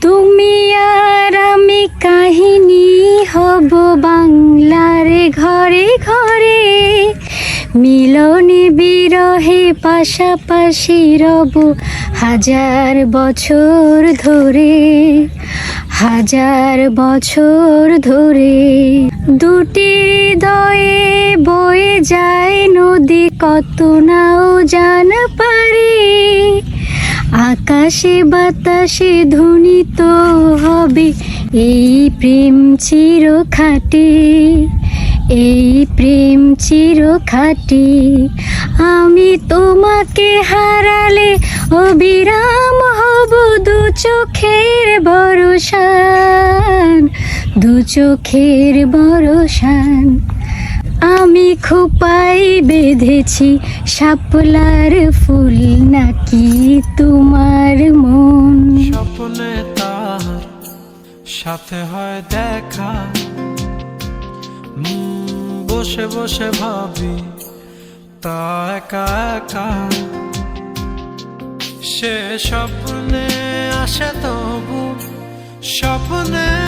তুমি আর আমি কাহিনী হব বাংলার ঘরে ঘরে। মিলনে বিরহে পাশাপাশি রব হাজার বছর ধরে। হাজার বছর ধরে দুটি হৃদয়ে বয়ে যায় নদী কত নাও জান পারে। আকাশে বাতাসে ধ্বনিত হবে, এই প্রেম চির খাটে এই প্রেম চির খাটে আমি তোমাকে হারালে অবিরাম হব দু চোখের বরসান দু চোখের বরসান আমি খোপাই বেঁধেছি শাপলার ফুল নাকি তোমার মন? স্বপ্নে তার সাথে হয় দেখা। বসে বসে ভাবি, তা একা একা। সে স্বপ্নে আসে তবু, স্বপ্নে